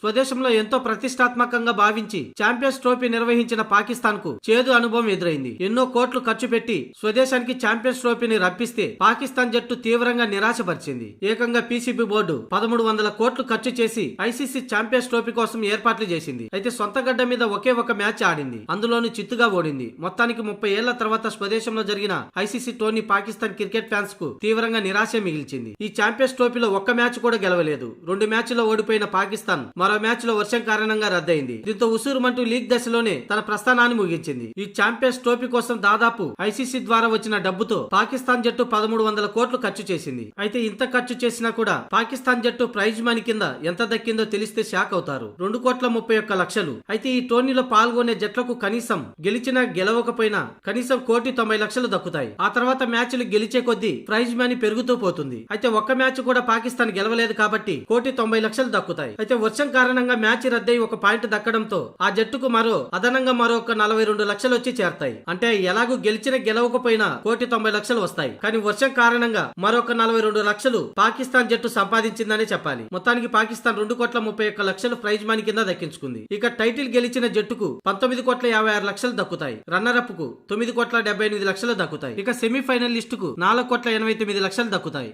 స్వదేశంలో ఎంతో ప్రతిష్టాత్మకంగా భావించి ఛాంపియన్స్ ట్రోఫీ నిర్వహించిన పాకిస్తాన్కు చేదు అనుభవం ఎదురైంది. ఎన్నో కోట్లు ఖర్చు పెట్టి స్వదేశానికి ఛాంపియన్స్ ట్రోఫీని రప్పిస్తే పాకిస్తాన్ జట్టు తీవ్రంగా నిరాశపరిచింది. ఏకంగా పీసీబీ బోర్డు పదమూడు వందల కోట్లు ఖర్చు చేసి ఐసీసీ ఛాంపియన్స్ ట్రోఫీ కోసం ఏర్పాట్లు చేసింది. అయితే సొంత గడ్డ మీద ఒకే ఒక మ్యాచ్ ఆడింది. అందులోనూ చిత్తుగా ఓడింది. మొత్తానికి ముప్పై ఏళ్ళ తర్వాత స్వదేశంలో జరిగిన ఐసీసీ టోర్నీ పాకిస్తాన్ క్రికెట్ ఫ్యాన్స్కు తీవ్రంగా నిరాశ మిగిల్చింది. ఈ ఛాంపియన్స్ ట్రోఫీలో ఒక్క మ్యాచ్ కూడా గెలవలేదు. రెండు మ్యాచ్లో ఓడిపోయిన పాకిస్తాన్ మరో మ్యాచ్లో వర్షం కారణంగా రద్దయింది. దీంతో ఉసూరుమంటూ లీగ్ దశలోనే తన ప్రస్థానాన్ని ముగించింది. ఈ ఛాంపియన్స్ ట్రోఫీ కోసం దాదాపు ఐసీసీ ద్వారా వచ్చిన డబ్బుతో పాకిస్తాన్ జట్టు పదమూడు వందల కోట్లు ఖర్చు చేసింది. అయితే ఇంత ఖర్చు చేసినా కూడా పాకిస్తాన్ జట్టు ప్రైజ్ మనీ కింద ఎంత దక్కిందో తెలిస్తే షాక్ అవుతారు. రెండు కోట్ల ముప్పై ఒక్క లక్షలు. అయితే ఈ టోర్నీలో పాల్గొనే జట్లకు కనీసం గెలిచినా గెలవకపోయినా కనీసం కోటి తొంభై లక్షలు దక్కుతాయి. ఆ తర్వాత మ్యాచ్లు గెలిచే కొద్దీ ప్రైజ్ మనీ పెరుగుతూ పోతుంది. అయితే ఒక్క మ్యాచ్ కూడా పాకిస్తాన్ గెలవలేదు కాబట్టి కోటి తొంభై లక్షలు దక్కుతాయి. అయితే వర్షం కారణంగా మ్యాచ్ రద్దయి ఒక పాయింట్ దక్కడంతో ఆ జట్టుకు మరో అదనంగా మరో ఒక నలభై రెండు లక్షలు వచ్చి చేరతాయి. అంటే ఎలాగూ గెలిచిన గెలవకపోయినా కోటి తొంభై లక్షలు వస్తాయి. కానీ వర్షం కారణంగా మరొక నలభై రెండు లక్షలు పాకిస్తాన్ జట్టు సంపాదించిందనే చెప్పాలి. మొత్తానికి పాకిస్తాన్ రెండు కోట్ల ముప్పై ఒక్క లక్షలు ప్రైజ్ మనీ కింద దక్కించుకుంది. ఇక టైటిల్ గెలిచిన జట్టుకు పంతొమ్మిది కోట్ల యాభై ఆరు లక్షలు దక్కుతాయి. రన్నర్ అప్కు తొమ్మిది కోట్ల డెబ్బై ఎనిమిది లక్షలు దక్కుతాయి. ఇక సెమీఫైనల్ లిస్టుకు నాలుగు కోట్ల ఎనభై తొమ్మిది లక్షలు దక్కుతాయి.